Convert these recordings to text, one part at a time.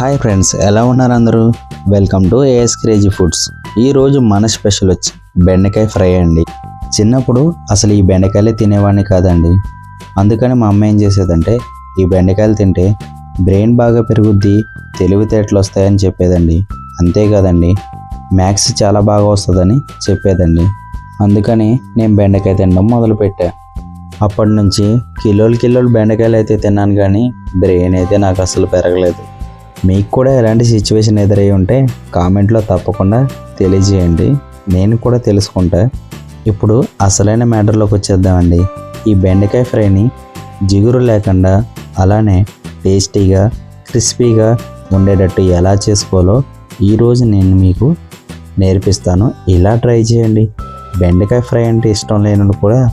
Hi friends ఎలా ఉన్నారు అందరూ? Welcome to AS crazy foods ఈరోజు మన స్పెషల్ వచ్చి బెండకాయ ఫ్రై అండి. చిన్నప్పుడు అసలు ఈ బెండకాయలే తినేవాడిని కాదండి. అందుకని మా అమ్మ ఏం చేసేదంటే ఈ బెండకాయలు తింటే బ్రెయిన్ బాగా పెరుగుద్ది తెలివితేటలు వస్తాయని చెప్పేదండి. అంతేకాదండి మ్యాథ్స్ చాలా బాగా వస్తుందని చెప్పేదండి. అందుకని నేను బెండకాయ తినడం మొదలుపెట్టా. అప్పటి నుంచి కిలోలు కిలోలు బెండకాయలు అయితే తిన్నాను కానీ బ్రెయిన్ అయితే నాకు అసలు పెరగలేదు. మీకు కూడా ఎలాంటి సిచ్యువేషన్ ఎదురై ఉంటే కామెంట్లో తప్పకుండా తెలియజేయండి. నేను కూడా తెలుసుకుంటా. ఇప్పుడు అసలైన మ్యాటర్లోకి వచ్చేద్దామండి. ఈ బెండకాయ ఫ్రైని జిగురు లేకుండా అలానే టేస్టీగా క్రిస్పీగా ఉండేటట్టు ఎలా చేసుకోవాలో ఈరోజు నేను మీకు నేర్పిస్తాను. ఇలా ట్రై చేయండి. బెండకాయ ఫ్రై అంటే ఇష్టం లేనని కూడా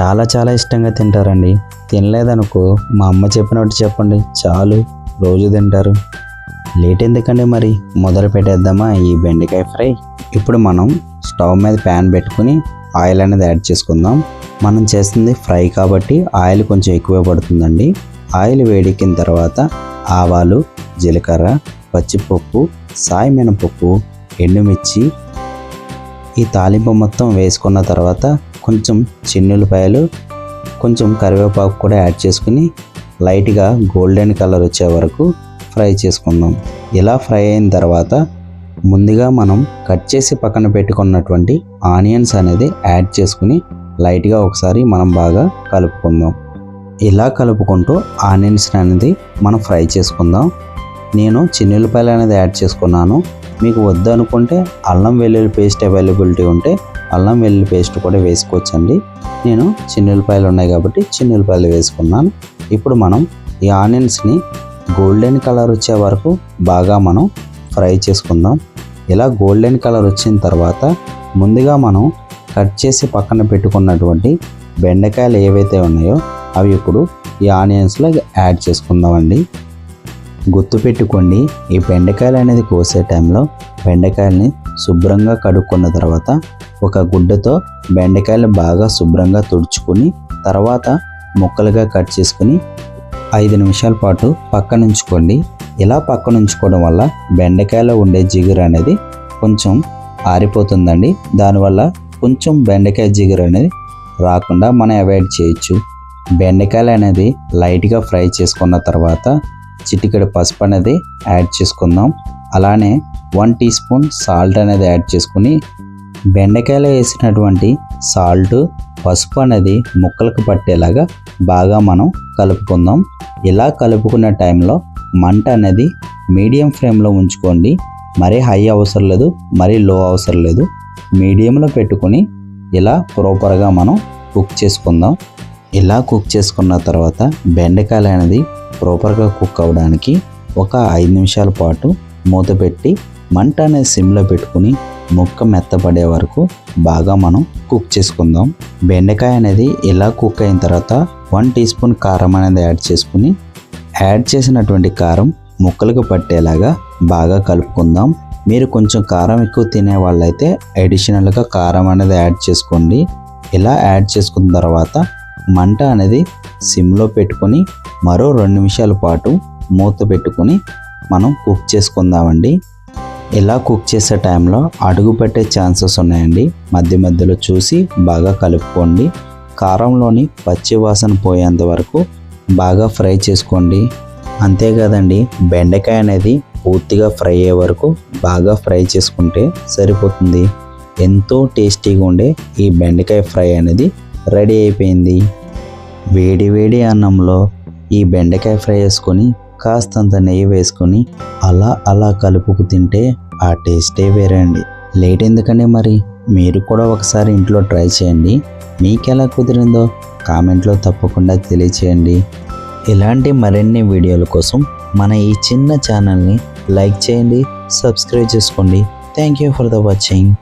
చాలా చాలా ఇష్టంగా తింటారండి. తినలేదనుకో మా అమ్మ చెప్పినట్టు చెప్పండి. చాలు రోజు తింటారు. లేట్ ఎందుకండి మరి? మొదలు పెట్టేద్దామా ఈ బెండకాయ ఫ్రై? ఇప్పుడు మనం స్టవ్ మీద ప్యాన్ పెట్టుకుని ఆయిల్ అనేది యాడ్ చేసుకుందాం. మనం చేస్తుంది ఫ్రై కాబట్టి ఆయిల్ కొంచెం ఎక్కువ పడుతుందండి. ఆయిల్ వేడెక్కిన తర్వాత ఆవాలు జీలకర్ర పచ్చిపప్పు సాయి మినపప్పు ఎండుమిర్చి ఈ తాలింపు మొత్తం వేసుకున్న తర్వాత కొంచెం చిన్నులపాయలు కొంచెం కరివేపాకు కూడా యాడ్ చేసుకుని లైట్గా గోల్డెన్ కలర్ వచ్చే వరకు ఫ్రై చేసుకుందాం. ఇలా ఫ్రై అయిన తర్వాత ముందుగా మనం కట్ చేసి పక్కన పెట్టుకున్నటువంటి ఆనియన్స్ అనేది యాడ్ చేసుకుని లైట్గా ఒకసారి మనం బాగా కలుపుకుందాం. ఇలా కలుపుకుంటూ ఆనియన్స్ అనేది మనం ఫ్రై చేసుకుందాం. నేను చిన్నెల్లిపాయలు అనేది యాడ్ చేసుకున్నాను. మీకు వద్దు అనుకుంటే అల్లం వెల్లుల్లి పేస్ట్ అవైలబిలిటీ ఉంటే అల్లం వెల్లుల్లి పేస్ట్ కూడా వేసుకోవచ్చండి. నేను చిన్నెల్లిపాయలు ఉన్నాయి కాబట్టి చిన్నెల్లిపాయలు వేసుకున్నాను. ఇప్పుడు మనం ఈ ఆనియన్స్ని గోల్డెన్ కలర్ వచ్చే వరకు బాగా మనం ఫ్రై చేసుకుందాం. ఇలా గోల్డెన్ కలర్ వచ్చిన తర్వాత ముందుగా మనం కట్ చేసి పక్కన పెట్టుకున్నటువంటి బెండకాయలు ఏవైతే ఉన్నాయో అవి ఇప్పుడు ఈ ఆనియన్స్లో యాడ్ చేసుకుందామండి. గుర్తుపెట్టుకోండి ఈ బెండకాయలు అనేది కోసే టైంలో బెండకాయల్ని శుభ్రంగా కడుక్కున్న తర్వాత ఒక గుడ్డతో బెండకాయలు బాగా శుభ్రంగా తుడుచుకుని తర్వాత ముక్కలుగా కట్ చేసుకుని ఐదు నిమిషాల పాటు పక్కనుంచుకోండి. ఇలా పక్కనుంచుకోవడం వల్ల బెండకాయలో ఉండే జిగురు అనేది కొంచెం ఆరిపోతుందండి. దానివల్ల కొంచెం బెండకాయ జిగురు అనేది రాకుండా మనం అవాయిడ్ చేయొచ్చు. బెండకాయలు అనేది లైట్గా ఫ్రై చేసుకున్న తర్వాత చిటికెడు పసుపు అనేది యాడ్ చేసుకుందాం. అలానే వన్ టీ స్పూన్ సాల్ట్ అనేది యాడ్ చేసుకుని బెండకాయలో వేసినటువంటి సాల్ట్ పసుపు అనేది ముక్కలకు పట్టేలాగా బాగా మనం కలుపుకుందాం. ఇలా కలుపుకునే టైంలో మంట అనేది మీడియం ఫ్లేమ్లో ఉంచుకోండి. మరీ హై అవసరం లేదు మరీ లో అవసరం లేదు. మీడియంలో పెట్టుకొని ఇలా ప్రాపర్గా మనం కుక్ చేసుకుందాం. ఇలా కుక్ చేసుకున్న తర్వాత బెండకాయలు అనేది ప్రాపర్గా కుక్ అవ్వడానికి ఒక ఐదు నిమిషాల పాటు మూత పెట్టి మంట అనేది సిమ్లో పెట్టుకుని ముక్క మెత్తపడే వరకు బాగా మనం కుక్ చేసుకుందాం. బెండకాయ అనేది ఇలా కుక్ అయిన తర్వాత వన్ టీ స్పూన్ కారం అనేది యాడ్ చేసుకుని యాడ్ చేసినటువంటి కారం ముక్కలకు పట్టేలాగా బాగా కలుపుకుందాం. మీరు కొంచెం కారం ఎక్కువ తినే వాళ్ళైతే అడిషనల్గా కారం అనేది యాడ్ చేసుకోండి. ఇలా యాడ్ చేసుకున్న తర్వాత మంట అనేది సిమ్లో పెట్టుకొని మరో రెండు నిమిషాల పాటు మూత పెట్టుకొని మనం కుక్ చేసుకుందామండి. ఇలా కుక్ చేసే టైంలో అడుగు పెట్టే ఛాన్సెస్ ఉన్నాయండి? మధ్య మధ్యలో చూసి బాగా కలుపుకోండి. కారంలోని పచ్చి వాసన పోయేంత వరకు బాగా ఫ్రై చేసుకోండి. అంతేకాదండి బెండకాయ అనేది పూర్తిగా ఫ్రై అయ్యే వరకు బాగా ఫ్రై చేసుకుంటే సరిపోతుంది. ఎంతో టేస్టీగా ఉండే ఈ బెండకాయ ఫ్రై అనేది రెడీ అయిపోయింది. వేడి వేడి అన్నంలో ఈ బెండకాయ ఫ్రై వేసుకొని కాస్తంత నెయ్యి వేసుకొని అలా అలా కలుపుకు తింటే ఆ టేస్టే వేరే అండి లేట్ ఎందుకండి మరి? మీరు కూడా ఒకసారి ఇంట్లో ట్రై చేయండి. మీకు ఎలా కుదిరిందో కామెంట్లో తప్పకుండా తెలియచేయండి. ఇలాంటి మరిన్ని వీడియోల కోసం మన ఈ చిన్న ఛానల్ని లైక్ చేయండి సబ్స్క్రైబ్ చేసుకోండి. Thank you for the watching.